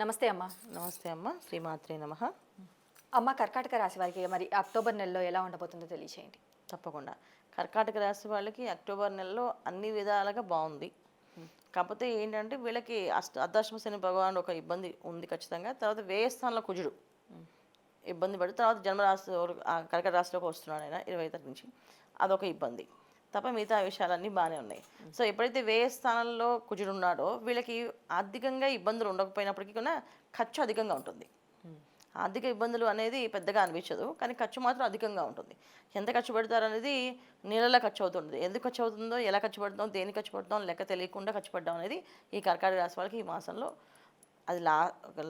నమస్తే అమ్మ. నమస్తే అమ్మ. శ్రీమాత్రే నమ. అమ్మ కర్కాటక రాశి వారికి మరి అక్టోబర్ నెలలో ఎలా ఉండబోతుందో తెలియచేయండి. తప్పకుండా. కర్కాటక రాశి వాళ్ళకి అక్టోబర్ నెలలో అన్ని విధాలుగా బాగుంది. కాకపోతే ఏంటంటే వీళ్ళకి అష్ట అర్ధాశ్రమ శని భగవాన్ ఒక ఇబ్బంది ఉంది ఖచ్చితంగా. తర్వాత వ్యయ స్థానంలో కుజుడు ఇబ్బంది పడి తర్వాత జన్మరాశి కర్కట రాశిలోకి వస్తున్నాడు ఆయన ఇరవై తారీఖు నుంచి. అదొక ఇబ్బంది. తప్ప మిగతా విషయాలన్నీ బాగానే ఉన్నాయి. సో ఎప్పుడైతే వేయ స్థానంలో కుజుడు ఉన్నాడో వీళ్ళకి ఆర్థికంగా ఇబ్బందులు ఉండకపోయినప్పటికీ కూడా ఖర్చు అధికంగా ఉంటుంది. ఆర్థిక ఇబ్బందులు అనేది పెద్దగా అనిపించదు కానీ ఖర్చు మాత్రం అధికంగా ఉంటుంది. ఎంత ఖర్చు పెడతారు అనేది నీళ్ళలో ఖర్చు అవుతుంది ఎందుకు ఖర్చు అవుతుందో ఎలా ఖర్చు పెడతాం దేనికి ఖర్చు పెడతాం లెక్క తెలియకుండా ఖర్చు పెట్టడం అనేది ఈ కర్కాటక రాశి వాళ్ళకి ఈ మాసంలో అది లా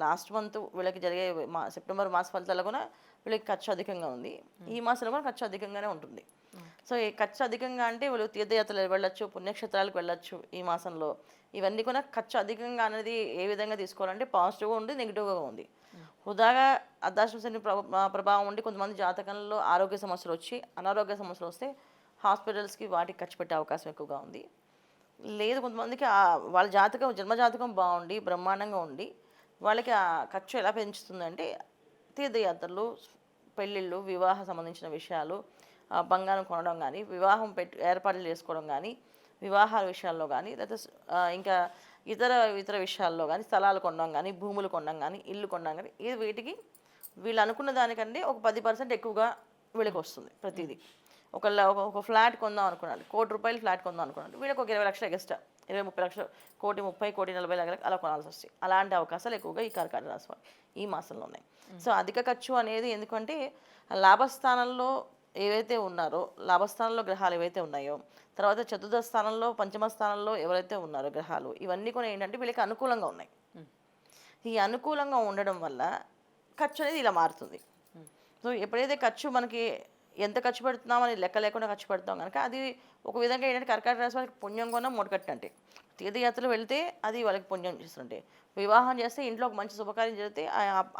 లాస్ట్ మంత్ వీళ్ళకి జరిగే మా సెప్టెంబర్ మాస ఫలితాల్లో కూడా వీళ్ళకి ఖర్చు అధికంగా ఉంది. ఈ మాసంలో కూడా ఖర్చు అధికంగానే ఉంటుంది. సో ఈ ఖర్చు అధికంగా అంటే వీళ్ళు తీర్థయాత్రలు వెళ్ళొచ్చు పుణ్యక్షేత్రాలకు వెళ్ళొచ్చు ఈ మాసంలో. ఇవన్నీ కూడా ఖర్చు అధికంగా అనేది ఏ విధంగా తీసుకోవాలంటే పాజిటివ్గా ఉంది నెగిటివ్గా ఉంది. హుదాగా అర్ధాశ్వశని ప్రభావం ఉండి కొంతమంది జాతకంలో ఆరోగ్య సమస్యలు వచ్చి అనారోగ్య సమస్యలు వస్తే హాస్పిటల్స్కి వాటికి ఖర్చు పెట్టే అవకాశం ఎక్కువగా ఉంది. లేదు కొంతమందికి వాళ్ళ జాతకం జన్మ జాతకం బాగుండి బ్రహ్మాండంగా ఉండి వాళ్ళకి ఆ ఖర్చు ఎలా పెంచుతుందంటే తీర్థయాత్రలు పెళ్ళిళ్ళు వివాహ సంబంధించిన విషయాలు బంగారం కొనడం కానీ వివాహం పెట్ ఏర్పాట్లు చేసుకోవడం కానీ వివాహాల విషయాల్లో కానీ లేదా ఇంకా ఇతర ఇతర విషయాల్లో కానీ స్థలాలు కొనడం కానీ భూములు కొనడం కానీ ఇల్లు కొనడం కానీ ఇది వీటికి వీళ్ళు అనుకున్న దానికంటే ఒక పది పర్సెంట్ ఎక్కువగా వీళ్ళకి వస్తుంది ప్రతిదీ. ఒక ఒక ఫ్లాట్ కొందాం అనుకున్నాడు. కోటి రూపాయలు ఫ్లాట్ కొందాం అనుకున్నాడు. వీళ్ళకి ఒక ఇరవై లక్షలు ఎక్స్ట్రా ఇరవై ముప్పై లక్షలు కోటి ముప్పై కోటి నలభై లక్షలు అలా కొనాల్సి వస్తాయి. అలాంటి అవకాశాలు ఎక్కువగా ఈ కర్కాటక రాశి వాళ్ళు ఈ మాసంలో ఉన్నాయి. సో అధిక ఖర్చు అనేది ఎందుకంటే లాభస్థానంలో ఏవైతే ఉన్నారో లాభస్థానంలో గ్రహాలు ఏవైతే ఉన్నాయో తర్వాత చతుర్థ స్థానంలో పంచమ స్థానంలో ఎవరైతే ఉన్నారో గ్రహాలు ఇవన్నీ కూడా ఏంటంటే వీళ్ళకి అనుకూలంగా ఉన్నాయి. ఈ అనుకూలంగా ఉండడం వల్ల ఖర్చు అనేది ఇలా మారుతుంది. సో ఎప్పుడైతే ఖర్చు మనకి ఎంత ఖర్చు పెడుతున్నామని లెక్క లేకుండా ఖర్చు పెడతాం కనుక అది ఒక విధంగా ఏంటంటే కర్కాటక రాశి వాళ్ళకి పుణ్యం కొన్న మూటకట్టు అంటే తీర్థయాత్రలు వెళ్తే అది వాళ్ళకి పుణ్యం చేస్తుంటే. వివాహం చేస్తే ఇంట్లో ఒక మంచి శుభకార్యం జరిగితే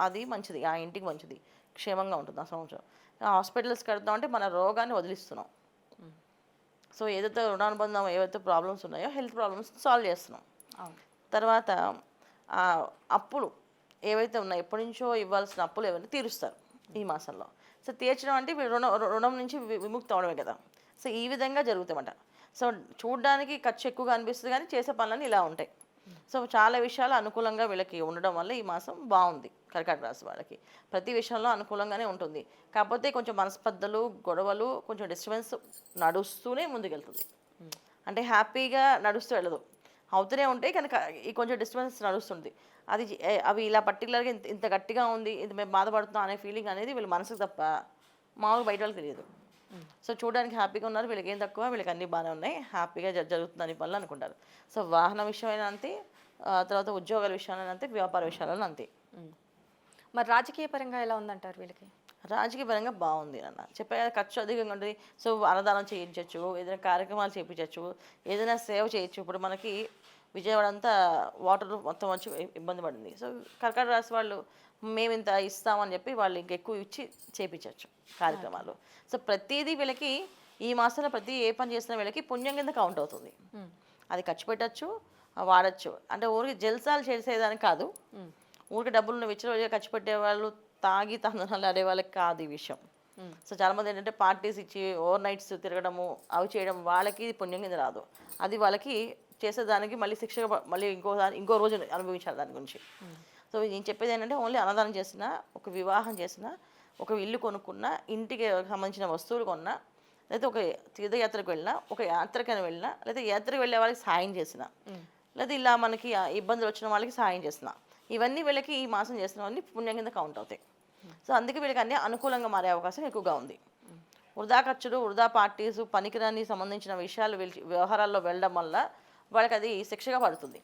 అది మంచిది ఆ ఇంటికి మంచిది క్షేమంగా ఉంటుంది ఆ సంవత్సరం. హాస్పిటల్స్ కడతాం అంటే మన రోగాన్ని వదిలిస్తున్నాం. సో ఏదైతే రుణానుబంధం ఏవైతే ప్రాబ్లమ్స్ ఉన్నాయో హెల్త్ ప్రాబ్లమ్స్ సాల్వ్ చేస్తున్నాం. తర్వాత ఆ అప్పులు ఏవైతే ఉన్నాయో ఎప్పటి నుంచో ఇవ్వాల్సిన అప్పులు ఏవైనా తీరుస్తారు. ఈ మాసంలో. సో తీర్చడం అంటే రుణ రుణం రుణం నుంచి వి- విముక్తి అవడమే కదా. సో ఈ విధంగా జరుగుతామట సో చూడడానికి ఖర్చు ఎక్కువగా అనిపిస్తుంది కానీ చేసే పనులన్నీ ఇలా ఉంటాయి. సో చాలా విషయాలు అనుకూలంగా వీళ్ళకి ఉండడం వల్ల ఈ మాసం బాగుంది కర్కాటక రాశి వాళ్ళకి. ప్రతి విషయంలో అనుకూలంగానే ఉంటుంది. కాకపోతే కొంచెం మనస్పర్ధలు గొడవలు కొంచెం డిస్టర్బెన్స్ నడుస్తూనే ముందుకెళ్తుంది. అంటే హ్యాపీగా నడుస్తూ వెళ్ళదు. అవుతూనే ఉంటాయి కనుక ఈ కొంచెం డిస్టర్బెన్స్ నడుస్తుంది. అది అవి ఇలా పర్టికులర్గా ఇంత ఇంత గట్టిగా ఉంది ఇది మేము బాధపడుతున్నాం అనే ఫీలింగ్ అనేది వీళ్ళ మనసుకు తప్ప మామూలుగా బయట వాళ్ళకి తెలియదు. సో చూడడానికి హ్యాపీగా ఉన్నారు వీళ్ళకి ఏం తక్కువ వీళ్ళకి అన్నీ బాగానే ఉన్నాయి హ్యాపీగా జరుగుతుందని పనులు అనుకుంటారు. సో వాహన విషయమైనా అంతే తర్వాత ఉద్యోగాల విషయాలైనా అంతే వ్యాపార విషయాలను అంతే. మరి రాజకీయ పరంగా ఎలా ఉందంటారు వీళ్ళకి? రాజకీయ పరంగా బాగుంది అన్న. చెప్పే కదా, ఖర్చు అధికంగా ఉంటుంది. సో అన్నదానం చేయించవచ్చు ఏదైనా కార్యక్రమాలు చేయించవచ్చు ఏదైనా సేవ చేయొచ్చు. ఇప్పుడు మనకి విజయవాడ అంతా వాటర్ మొత్తం వచ్చి ఇబ్బంది పడింది. సో కర్కాటక రాశి వాళ్ళు మేము ఇంత ఇస్తామని చెప్పి వాళ్ళు ఇంకెక్కువ ఇచ్చి చేయించవచ్చు కార్యక్రమాలు. సో ప్రతిదీ వీళ్ళకి ఈ మాసంలో ప్రతి ఏ పని చేసినా వీళ్ళకి పుణ్యం కింద కౌంట్ అవుతుంది. అది ఖర్చు పెట్టచ్చు వాడచ్చు. అంటే ఊరికి జల్సాలు చేసేదానికి కాదు. ఊరికి డబ్బులు విచ్చలు ఖర్చు పెట్టే వాళ్ళు తాగి తందనాలు ఆడే వాళ్ళకి కాదు ఈ విషయం. సో చాలామంది ఏంటంటే పార్టీస్ ఇచ్చి ఓవర్ నైట్స్ తిరగడము అవి చేయడం వాళ్ళకి ఇది పుణ్యం కింద రాదు. అది వాళ్ళకి చేసేదానికి మళ్ళీ శిక్ష మళ్ళీ ఇంకో ఇంకో రోజు అనుభవించాలి దాని గురించి. సో నేను చెప్పేది ఏంటంటే ఓన్లీ అన్నదానం చేసిన ఒక వివాహం చేసిన ఒక ఇల్లు కొనుక్కున్న ఇంటికి సంబంధించిన వస్తువులు కొన్నా లేదా ఒక తీర్థయాత్రకు వెళ్ళినా ఒక యాత్రకైనా వెళ్ళినా లేదా యాత్రకు వెళ్ళే వాళ్ళకి సాయం చేసిన లేదా ఇలా మనకి ఇబ్బందులు వచ్చిన వాళ్ళకి సాయం చేసిన. ఇవన్నీ వీళ్ళకి ఈ మాసం చేసినవన్నీ పుణ్యం కింద కౌంట్ అవుతాయి. సో అందుకే వీళ్ళకి అన్ని అనుకూలంగా మారే అవకాశం ఎక్కువగా ఉంది. వృధా ఖర్చులు వృధా పార్టీస్ పనికిరాని సంబంధించిన విషయాలు వ్యవహారాల్లో వెళ్ళడం వల్ల వాళ్ళకి అది శిక్షగా పడుతుంది.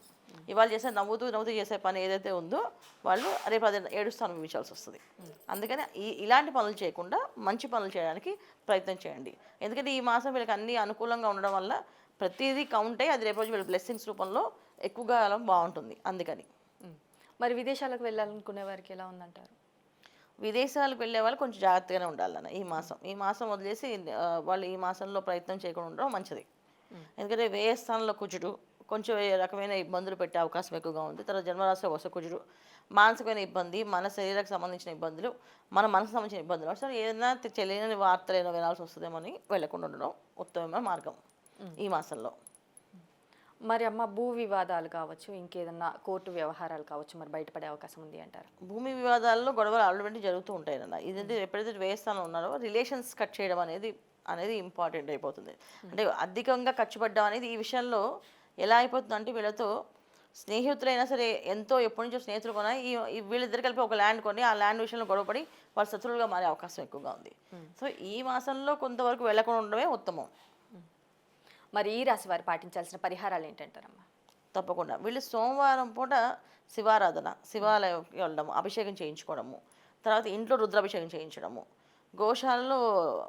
ఇవాళ చేసే నవ్వుతూ నవ్వుతూ చేసే పని ఏదైతే ఉందో వాళ్ళు రేపు అది ఏడుస్తూ అనుభవించాల్సి వస్తుంది. అందుకని ఈ ఇలాంటి పనులు చేయకుండా మంచి పనులు చేయడానికి ప్రయత్నం చేయండి. ఎందుకంటే ఈ మాసం వీళ్ళకి అన్ని అనుకూలంగా ఉండడం వల్ల ప్రతిదీ కౌంట్ అయ్యి అది రేపు రోజు వీళ్ళ బ్లెస్సింగ్స్ రూపంలో ఎక్కువగా బాగుంటుంది. అందుకని. మరి విదేశాలకు వెళ్ళాలనుకునే వారికి ఎలా ఉందంటారు? విదేశాలకు వెళ్ళే వాళ్ళు కొంచెం జాగ్రత్తగానే ఉండాలన్న ఈ మాసం. ఈ మాసం వదిలేసి వాళ్ళు ఈ మాసంలో ప్రయత్నం చేయకుండా ఉండడం మంచిది. ఎందుకంటే వ్యయ స్థానంలో కుజుడు కొంచెం ఏ రకమైన ఇబ్బందులు పెట్టే అవకాశం ఎక్కువగా ఉంది. తర్వాత జన్మరాశి వస కుజుడు మానసికమైన ఇబ్బంది మన శరీరానికి సంబంధించిన ఇబ్బందులు మన మనసుకు సంబంధించిన ఇబ్బందులు. అసలు ఏదైనా తెలియని వార్తలు ఏదో వినాల్సి వస్తుందేమో అని వెళ్ళకుండా ఉండడం ఉత్తమమైన మార్గం ఈ మాసంలో. మరి అమ్మ భూ వివాదాలు కావచ్చు ఇంకేదన్నా కోర్టు వ్యవహారాలు కావచ్చు మరి బయటపడే అవకాశం ఉంది అంటారు? భూమి వివాదాల్లో గొడవలు ఆల్రెడీ జరుగుతూ ఉంటాయి అన్న. ఇదంటే ఎప్పుడైతే వేస్తానో ఉన్నారో రిలేషన్స్ కట్ చేయడం అనేది అనేది ఇంపార్టెంట్ అయిపోతుంది. అంటే అధికంగా ఖర్చు పడ్డం అనేది ఈ విషయంలో ఎలా అయిపోతుంది అంటే వీళ్ళతో స్నేహితులైనా సరే ఎంతో ఎప్పటి నుంచో స్నేహితులు కొన్నా ఈ ఈ వీళ్ళిద్దరు కలిపి ఒక ల్యాండ్ కొని ఆ ల్యాండ్ విషయంలో గొడవపడి వాళ్ళు శత్రువులుగా మారే అవకాశం ఎక్కువగా ఉంది. సో ఈ మాసంలో కొంతవరకు వెళ్ళకుండా ఉండడమే ఉత్తమం. మరి ఈ రాశి వారు పాటించాల్సిన పరిహారాలు ఏంటంటారమ్మా? తప్పకుండా. వీళ్ళు సోమవారం పూట శివారాధన శివాలయంకి వెళ్ళడము అభిషేకం చేయించుకోవడము తర్వాత ఇంట్లో రుద్రాభిషేకం చేయించడము గోశాలలో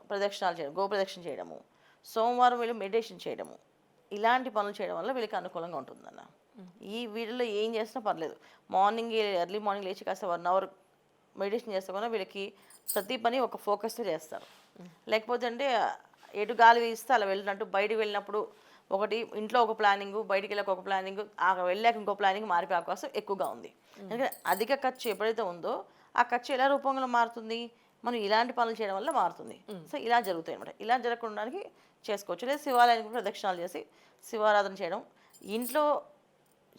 ప్రదక్షిణాలు చేయడం గో ప్రదక్షిణ చేయడము సోమవారం వీళ్ళు మెడిటేషన్ చేయడము ఇలాంటి పనులు చేయడం వల్ల వీళ్ళకి అనుకూలంగా ఉంటుందన్న. ఈ వీడియోలో ఏం చేసినా పర్లేదు. మార్నింగ్ ఎర్లీ మార్నింగ్ లేచి కాస్త వన్ అవర్ మెడిటేషన్ చేస్తే కూడా వీళ్ళకి ప్రతి పని ఒక ఫోకస్తో చేస్తారు. లేకపోతే అంటే ఎటు గాలి వీస్తే అలా వెళ్ళినట్టు బయటికి వెళ్ళినప్పుడు ఒకటి ఇంట్లో ఒక ప్లానింగ్ బయటికి వెళ్ళాక ఒక ప్లానింగ్ అక్కడ వెళ్ళాక ఇంకో ప్లానింగ్ మారిపోయే అవకాశం ఎక్కువగా ఉంది. ఎందుకంటే అధిక ఖర్చు ఎప్పుడైతే ఉందో ఆ ఖర్చు ఎలా రూపంలో మారుతుంది? మనం ఇలాంటి పనులు చేయడం వల్ల మారుతుంది. సో ఇలా జరుగుతాయి అనమాట ఇలా జరగకుండానికి చేసుకోవచ్చు. లేదా శివాలయానికి ప్రదక్షిణాలు చేసి శివారాధన చేయడం. ఇంట్లో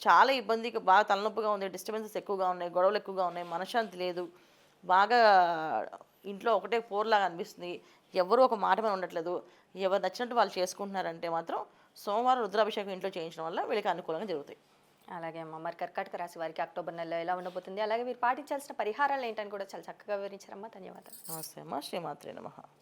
చాలా ఇబ్బంది బాగా తలనొప్పిగా ఉంది డిస్టర్బెన్సెస్ ఎక్కువగా ఉన్నాయి గొడవలు ఎక్కువగా ఉన్నాయి మనశ్శాంతి లేదు. బాగా ఇంట్లో ఒకటే పోర్లాగా అనిపిస్తుంది. ఎవరు ఒక మాట మీద ఉండట్లేదు. ఎవరు నచ్చినట్టు వాళ్ళు చేసుకుంటున్నారంటే మాత్రం సోమవారం రుద్రాభిషేకం ఇంట్లో చేయించడం వల్ల వీళ్ళకి అనుకూలంగా జరుగుతాయి. అలాగే అమ్మ మరి కర్కాటక రాశి వారికి అక్టోబర్ నెలలో ఎలా ఉండబోతుంది? అలాగే మీరు పాటించాల్సిన పరిహారాలు ఏంటని కూడా చాలా చక్కగా వివరించారమ్మా. ధన్యవాదాలు. నమస్తే అమ్మ. శ్రీమాత్రే నమః.